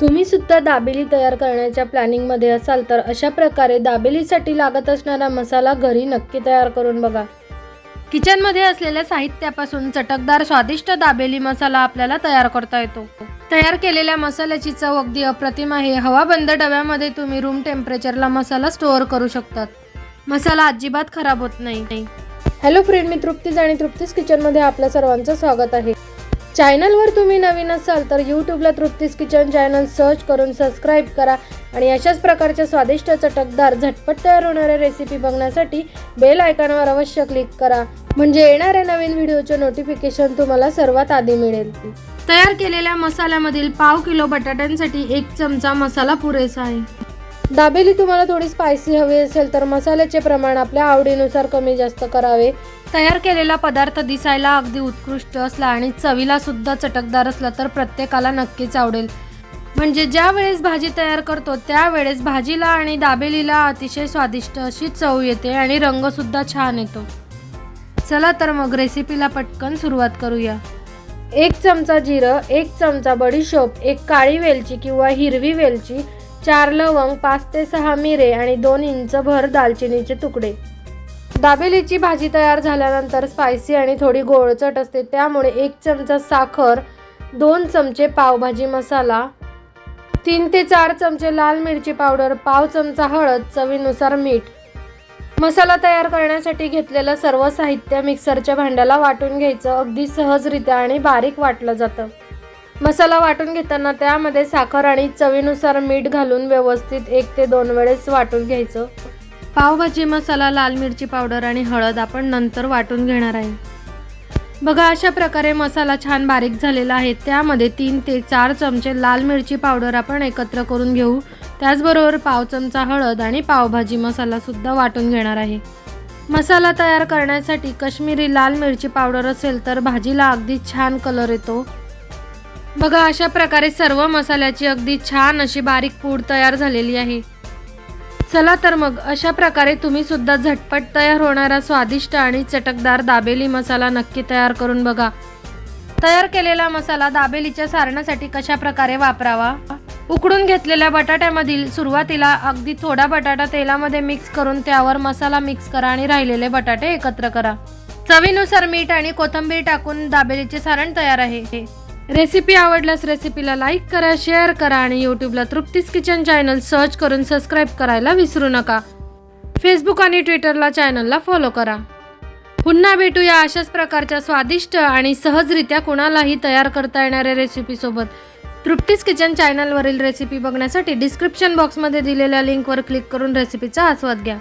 तुम्ही सुद्धा दाबेली तयार करण्याच्या प्लॅनिंगमध्ये असाल तर अशा प्रकारे दाबेलीसाठी लागत असणारा मसाला घरी नक्की तयार करून बघा. किचनमध्ये असलेल्या साहित्यापासून चटकदार स्वादिष्ट दाबेली मसाला आपल्याला तयार करता येतो. तयार केलेल्या मसाल्याची चव अगदी अप्रतिम आहे. हवाबंद डब्यामध्ये तुम्ही रूम टेम्परेचरला मसाला स्टोअर करू शकतात. मसाला अजिबात खराब होत नाही. हॅलो फ्रेंड मी तृप्तीज आणि तृप्तीज किचनमध्ये आपल्या सर्वांचं स्वागत आहे. चॅनलवर तुम्ही नवीन असाल तर यूट्यूबला तृप्तीस किचन चॅनल सर्च करून सबस्क्राईब करा आणि अशाच प्रकारच्या स्वादिष्ट चटकदार झटपट तयार होणाऱ्या रेसिपी बघण्यासाठी बेल आयकॉनवर अवश्य क्लिक करा. म्हणजे येणाऱ्या नवीन व्हिडिओचे नोटिफिकेशन तुम्हाला सर्वात आधी मिळेल. तयार केलेल्या मसाल्यामधील पाव किलो बटाट्यांसाठी एक चमचा मसाला पुरेसा आहे. दाबेली तुम्हाला थोडी स्पायसी हवी असेल तर मसाल्याचे प्रमाण आपल्या आवडीनुसार कमी जास्त करावे. तयार केलेला पदार्थ दिसायला अगदी उत्कृष्ट असला आणि चवीला सुद्धा चटकदार असला तर प्रत्येकाला नक्कीच आवडेल. म्हणजे ज्या वेळेस भाजी तयार करतो त्यावेळेस भाजीला आणि दाबेलीला अतिशय स्वादिष्ट अशी चव येते आणि रंगसुद्धा छान येतो. चला तर मग रेसिपीला पटकन सुरुवात करूया. एक चमचा जिरं एक चमचा बडीशोप एक काळी वेलची किंवा हिरवी वेलची चार लवंग पाच ते सहा मिरे आणि दोन इंच भर दालचिनीचे तुकडे. दाबेलीची भाजी तयार झाल्यानंतर स्पायसी आणि थोडी गोळचट असते. त्यामुळे एक चमचा साखर दोन चमचे पावभाजी मसाला तीन ते चार चमचे लाल मिरची पावडर पाव चमचा हळद चवीनुसार मीठ. मसाला तयार करण्यासाठी घेतलेलं सर्व साहित्य मिक्सरच्या भांड्याला वाटून घ्यायचं. अगदी सहजरित्या आणि बारीक वाटलं जातं. मसाला वाटून घेताना त्यामध्ये साखर आणि चवीनुसार मीठ घालून व्यवस्थित एक ते दोन वेळेस वाटून घ्यायचं. पावभाजी मसाला लाल मिरची पावडर आणि हळद आपण नंतर वाटून घेणार आहे. बघा अशा प्रकारे मसाला छान बारीक झालेला आहे. त्यामध्ये तीन ते चार चमचे लाल मिरची पावडर आपण एकत्र करून घेऊ. त्याचबरोबर पाव चमचा हळद आणि पावभाजी मसालासुद्धा वाटून घेणार आहे. मसाला तयार करण्यासाठी कश्मीरी लाल मिरची पावडर असेल तर भाजीला अगदी छान कलर येतो. बघा अशा प्रकारे सर्व मसाल्याची अगदी छान अशी बारीक पूड तयार झालेली आहे. चला तर मग अशा प्रकारे तुम्ही सुद्धा झटपट तयार होणारा स्वादिष्ट आणि चटकदार दाबेली मसाला नक्की तयार करून बघा. तयार केलेला मसाला दाबेलीच्या सारणासाठी कशा प्रकारे वापरावा? उकडून घेतलेल्या बटाट्यामधील सुरुवातीला अगदी थोडा बटाटा तेलामध्ये मिक्स करून त्यावर मसाला मिक्स करा आणि राहिलेले बटाटे एकत्र करा. चवीनुसार मीठ आणि कोथिंबीर टाकून दाबेलीचे सारण तयार आहे. रेसिपी आवडल्यास रेसिपीला लाईक करा शेअर करा आणि यूट्यूबला तृप्तीस किचन चॅनल सर्च करून सबस्क्राईब करायला विसरू नका. फेसबुक आणि ट्विटरला चॅनलला फॉलो करा. पुन्हा भेटूया अशाच प्रकारच्या स्वादिष्ट आणि सहजरित्या कुणालाही तयार करता येणाऱ्या रेसिपीसोबत तृप्तीस किचन चॅनलवरील रेसिपी बघण्यासाठी डिस्क्रिप्शन बॉक्समध्ये दिलेल्या लिंकवर क्लिक करून रेसिपीचा आस्वाद घ्या.